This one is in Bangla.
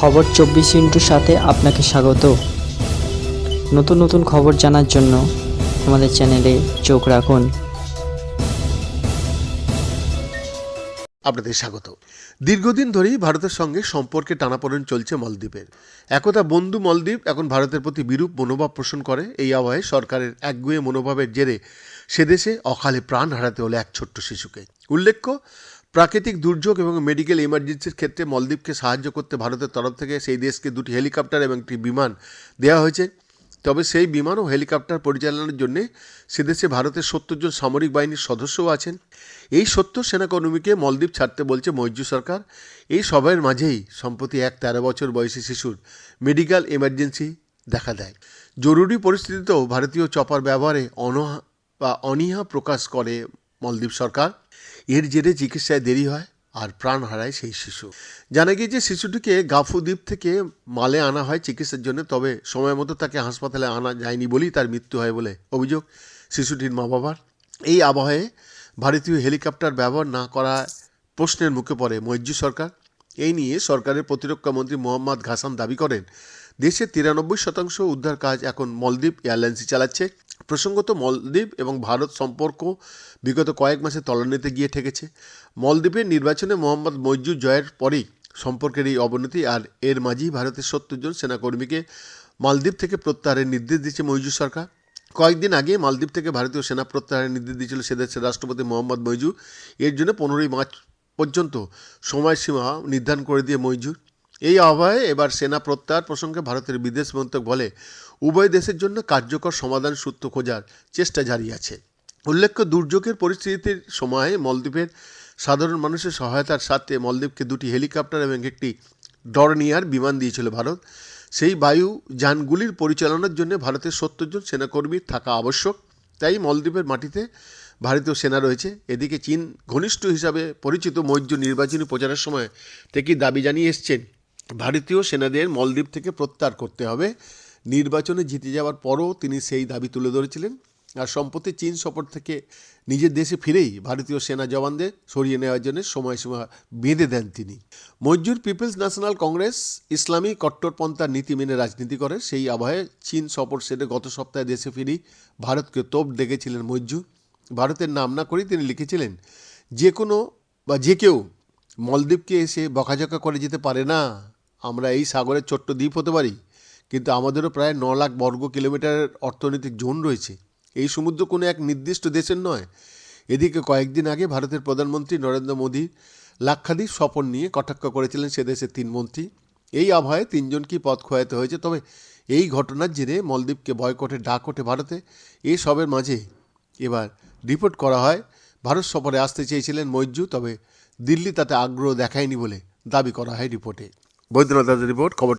খবর চব্বিশ ইন্টুর সাথে আপনাকে স্বাগত। নতুন নতুন খবর জানার জন্য আমাদের চ্যানেলে চোখ রাখুন। আপনাদের স্বাগত। দীর্ঘদিন ধরেই ভারতের সঙ্গে সম্পর্কে টানাপোড়েন চলছে মলদ্বীপের। একদা বন্ধু মলদ্বীপ এখন ভারতের প্রতি বিরূপ মনোভাব পোষণ করে, এই আবহে সরকারের একগুয়ে মনোভাবের জেরে সেদেশে অকালে প্রাণ হারাতে হলো এক ছোট্ট শিশুকে। উল্লেখ্য প্রাকৃতিক দুর্যোগ এবং মেডিকেল ইমার্জেন্সির ক্ষেত্রে মালদ্বীপকে সাহায্য করতে ভারতের তরফ থেকে সেই দেশকে দুটি হেলিকপ্টার এবং একটি বিমান দেওয়া হয়েছে। তবে সেই বিমান ও হেলিকপ্টার পরিচালনার জন্য সেদেশে ভারতের সত্তর জন সামরিক বাহিনীর সদস্যও আছেন। এই সত্তর সেনাকর্মীকে মলদ্বীপ ছাড়তে বলছে মৈজু সরকার। এই সবের মাঝেই সম্প্রতি এক তেরো বছর বয়সী শিশুর মেডিকেল এমার্জেন্সি দেখা দেয়। জরুরি পরিস্থিতিতেও ভারতীয় চপার ব্যবহারে অনহা বা অনীহা প্রকাশ করে মলদ্বীপ সরকার। এর জেরে চিকিৎসায় দেরি হয় আর প্রাণ হারায় সেই শিশু। জানা গিয়েছে, শিশুটিকে গাফু দ্বীপ থেকে মালে আনা হয় চিকিৎসার জন্য, তবে সময় মতো তাকে হাসপাতালে আনা যায়নি বলেই তার মৃত্যু হয় বলে অভিযোগ শিশুটির মা বাবার এই আবহে ভারতীয় হেলিকপ্টার ব্যবহার না করা প্রশ্নের মুখে পড়ে মৈজু সরকার। এই নিয়ে সরকারের প্রতিরক্ষা মন্ত্রী মোহাম্মদ ঘাসান দাবি করেন দেশের তিরানব্বই শতাংশ উদ্ধার কাজ এখন মলদ্বীপ এয়ারলাইন্সই চালাচ্ছে। প্রসঙ্গত মলদ্বীপ এবং ভারত সম্পর্ক বিগত কয়েক মাসে তলানিতে গিয়ে ঠেকেছে। মলদ্বীপের নির্বাচনে মোহাম্মদ মৈজু জয়ের পরেই সম্পর্কের এই অবনতি আর এর মাঝেই ভারতের সত্তর জন সেনাকর্মীকে মালদ্বীপ থেকে প্রত্যাহারের নির্দেশ দিয়েছে মৈজু সরকার। কয়েকদিন আগে মালদ্বীপ থেকে ভারতীয় সেনা প্রত্যাহারের নির্দেশ দিয়েছিল সে দেশের রাষ্ট্রপতি মোহাম্মদ মৈজু এর জন্য পনেরোই মার্চ পর্যন্ত সময়সীমা নির্ধারণ করে দিয়ে মৈজু এই আহ্বায়ে এবার সেনা প্রত্যাহার প্রসঙ্গে ভারতের বিদেশ মন্ত্রক বলে, উভয় দেশের জন্য কার্যকর সমাধান সূত্র খোঁজার চেষ্টা জারি আছে। উল্লেখ্য, দুর্যোগের পরিস্থিতির সময়ে মলদ্বীপের সাধারণ মানুষের সহায়তার সাথে মলদ্বীপকে দুটি হেলিকপ্টার এবং একটি ডরনিয়ার বিমান দিয়েছিল ভারত। সেই বায়ু যানগুলির পরিচালনার জন্য ভারতের সত্তর জন সেনাকর্মীর থাকা আবশ্যক। তাই মলদ্বীপের মাটিতে ভারতীয় সেনা রয়েছে। এদিকে চীন ঘনিষ্ঠ হিসাবে পরিচিত মৌর্য নির্বাচনী প্রচারের সময় থেকেই দাবি জানিয়ে এসছেন ভারতীয় সেনাদের মলদ্বীপ থেকে প্রত্যাহার করতে হবে। নির্বাচনে জিতে যাওয়ার পরও তিনি সেই দাবি তুলে ধরেছিলেন। আর সম্প্রতি চীন সফর থেকে নিজের দেশে ফিরেই ভারতীয় সেনা জওয়ানদের সরিয়ে নেওয়ার জন্য সময়সীমা বেঁধে দেন তিনি। মজুর পিপলস ন্যাশনাল কংগ্রেস ইসলামী কট্টরপন্থার নীতি মেনে রাজনীতি করে। সেই আবহে চীন সফর সেরে গত সপ্তাহে দেশে ফিরি ভারতকে তোপ ডেকেছিলেন মজ্জু ভারতের নাম না করেই তিনি লিখেছিলেন, যে কোনো বা যে কেউ মলদ্বীপকে এসে বকাঝকা করে যেতে পারে না। আমরা এই সাগরের ছোট্ট দ্বীপ হতে পারি, কিন্তু আমাদেরও প্রায় ন লাখ বর্গ কিলোমিটারের অর্থনৈতিক জোন রয়েছে। এই সমুদ্র কোনো এক নির্দিষ্ট দেশের নয়। এদিকে কয়েকদিন আগে ভারতের প্রধানমন্ত্রী নরেন্দ্র মোদী লাক্ষাদ্বীপ সফর নিয়ে কটাক্ষ করেছিলেন সে দেশের তিন মন্ত্রী। এই আবহাওয়ায় তিনজনকেই পথ খোয়াতে হয়েছে? তবে এই ঘটনার জেরে মলদ্বীপকে বয়কটে ডাক ওঠে ভারতে। এই সবের মাঝে এবার রিপোর্ট করা হয়, ভারত সফরে আসতে চেয়েছিলেন মৈজু তবে দিল্লি তাতে আগ্রহ দেখায়নি বলে দাবি করা হয় রিপোর্টে। বৈদ্যনাথ রিপোর্ট খবর